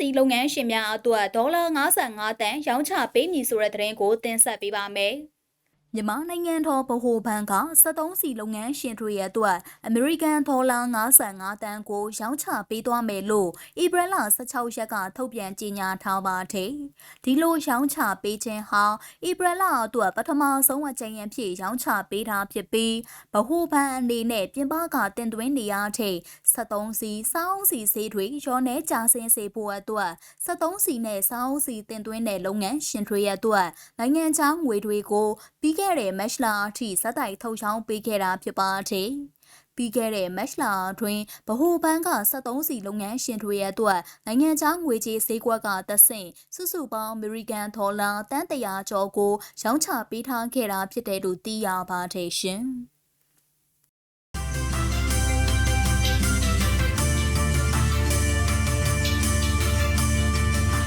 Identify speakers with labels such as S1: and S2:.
S1: စီလုပ်ငန်းရှင်များအတွက်ဒေါ်လာ55တန်ရောင်းချပေးမည်ဆိုတဲ့သတင်းကိုတင်ဆက်ပေးပါမယ်။မြန်မာနိုင်ငံတော်ဗဟိုဘဏ်က73စီလုပ်ငန်းရှင်တွေရဲ့အတွက်အမေရိကန်ဒေါ်လာ55တန်ကိုရောင်းချပေးသွားမယ်လို့ဧပြီလ16ရက်ကထုတ်ပြန်ကြေညာထားပါတယ်။ ဒီလိုရောင်းချပေးခြင်းဟာဧပြီလအတွက်ပထမဆုံးအကြိမ်အဖြစ်ရောင်းချပေးတာဖြစ်ပြီးဗဟိုဘဏ်အနေနဲ့ပြင်ပကတင်သွင်းနေရတဲ့73စီစောင်းစီဆေးတွေရောနေကြဆင်းစေဖို့အတွက်73စီနဲ့စောင်းစီတင်သွင်းတဲ့လုပ်ငန်းရှင်တွေရဲ့အတွက်နိုင်ငံခြားငွေတွေကိုပြီးခဲ့တဲ့မက်လာအထိစက်တိုက်ထုတ်ချောင်းပေးခဲ့တာဖြစ်ပါတယ်။ ပြီးခဲ့တဲ့မက်လာတွင်ဗဟိုဘဏ်က73စီလုပ်ငန်းရှင်တွေရဲ့အတွက်နိုင်ငံခြားငွေကြေးဈေးကွက်ကတဆင့်စုစုပေါင်းအမေရိကန်ဒေါ်လာတန်တရာကျော်ကိုရောင်းချပေးထားခဲ့တာဖြစ်တယ်လို့သိရပါတယ်ရှင်။